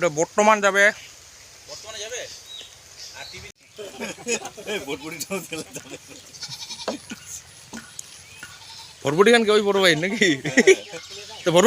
ওটা বর্তমান যাবে। বর্তমানে যাবে? আর টিভি ভরপুটি খান কেউই বড় ভাই নাকি? তো বড়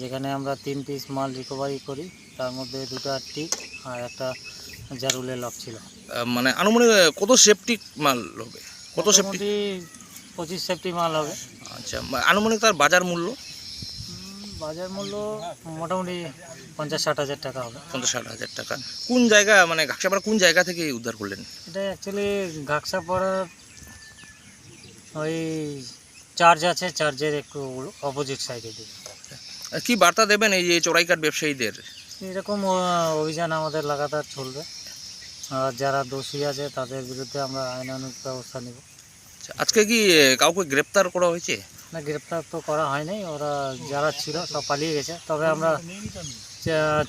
যেখানে আমরা তিন পিস মাল রিকভারি করি তার মধ্যে দুটো টিক আর একটা জারুলের লক ছিল। মানে আনুমানিক কত সেফটি মাল হবে? কত সেফটি পঁচিশ সেফটি মাল হবে। আচ্ছা আনুমানিক তার বাজার মূল্য? বাজার মূল্য মোটামুটি পঞ্চাশ ষাট হাজার টাকা হবে। পঞ্চাশ ষাট হাজার টাকা। কোন জায়গা মানে ঘাকসাপাড়া কোন জায়গা থেকে উদ্ধার করলেন? এটা অ্যাকচুয়ালি ঘাকসাপাড়ার ওই চার্জ আছে চার্জের একটু অপোজিট সাইডে দিকে কি বার্তা দেবেন এই যে চোরাইকাট ব্যবসায়ীদের? এরকম অভিযান আমাদের লাগাতার চলবে। আর যারা দোষী আছে তাদের বিরুদ্ধে আমরা আইনানুগ ব্যবস্থা নেব। আচ্ছা, আজকে কি কাউকে গ্রেপ্তার করা হয়েছে? না গ্রেপ্তার তো করা হয়নি। ওরা যারা ছিল সব পালিয়ে গেছে। তবে আমরা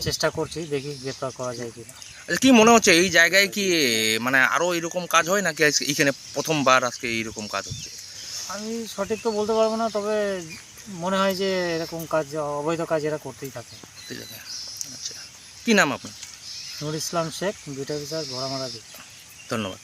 চেষ্টা করছি দেখি গ্রেপ্তার করা যায় কিনা। আচ্ছা কি মনে হচ্ছে এই জায়গায় কি মানে আরও এরকম কাজ হয় নাকি আজকে এইখানে প্রথমবার আজকে এইরকম কাজ হচ্ছে? আমি সঠিক তো বলতে পারব না তবে মনে হয় যে এরকম কাজ অবৈধ কাজ এরা করতেই থাকে। আচ্ছা। কী নাম আপনার? নুর ইসলাম শেখ বিটা বিচার ঘোড়ামারা দিক ধন্যবাদ।